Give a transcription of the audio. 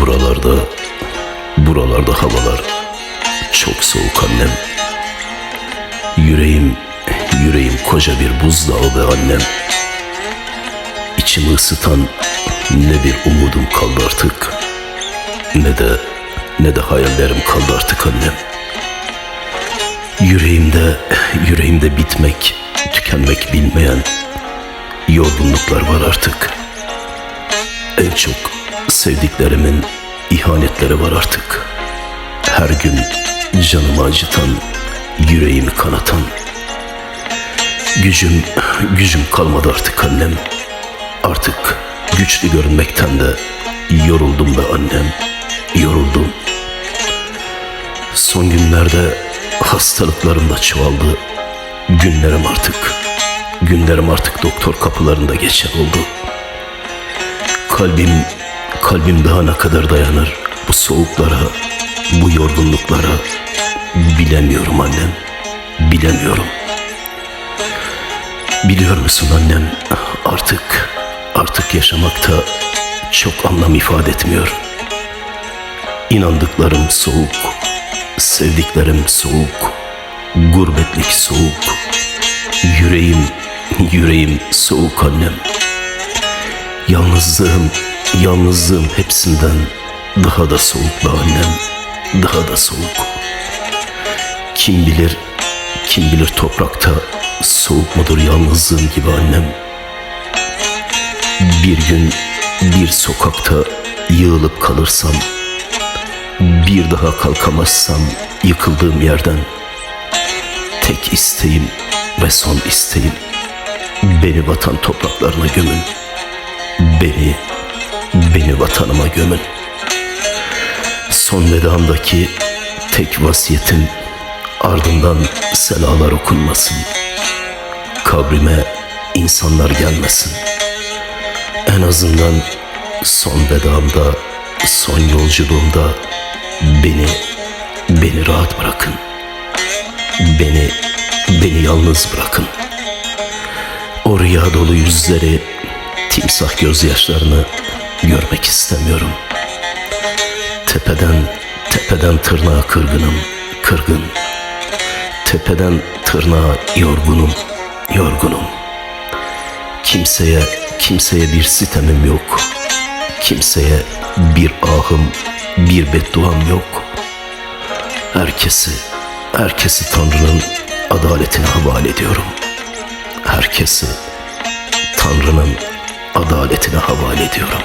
Buralarda, buralarda havalar çok soğuk annem. Yüreğim, yüreğim koca bir buzdağı be annem. İçimi ısıtan ne bir umudum kaldı artık. Ne de, ne de hayallerim kaldı artık annem. Yüreğimde, yüreğimde bitmek, tükenmek bilmeyen yorgunluklar var artık. En çok sevdiklerimin ihanetleri var artık. Her gün canımı acıtan, yüreğimi kanatan. Gücüm, gücüm kalmadı artık annem. Artık güçlü görünmekten de yoruldum be annem. Yoruldum. Son günlerde hastalıklarım da çoğaldı. Günlerim artık, günlerim artık doktor kapılarında geçer oldu. Kalbim, kalbim daha ne kadar dayanır bu soğuklara, bu yorgunluklara bilemiyorum annem, bilemiyorum. Biliyor musun annem artık, artık yaşamakta çok anlam ifade etmiyor. İnandıklarım soğuk, sevdiklerim soğuk, gurbetlik soğuk, yüreğim, yüreğim soğuk annem. Yalnızlığım, yalnızlığım hepsinden daha da soğuk be annem, daha da soğuk. Kim bilir, kim bilir toprakta soğuk mudur yalnızlığım gibi annem. Bir gün bir sokakta yığılıp kalırsam, bir daha kalkamazsam yıkıldığım yerden, tek isteğim ve son isteğim beni vatan topraklarına gömün. Beni, beni vatanıma gömün. Son vedamdaki tek vasiyetim ardından selalar okunmasın. Kabrime insanlar gelmesin. En azından son vedamda, son yolculuğumda beni, beni rahat bırakın. Beni, beni yalnız bırakın. O rüya dolu yüzleri, timsah gözyaşlarını görmek istemiyorum. Tepeden, tepeden tırnağa kırgınım, kırgın. Tepeden tırnağa yorgunum, yorgunum. Kimseye, kimseye bir sitemim yok. Kimseye bir ahım, bir bedduam yok. Herkesi, herkesi Tanrı'nın adaletine havale ediyorum. Herkesi Tanrı'nın adaletine havale ediyorum.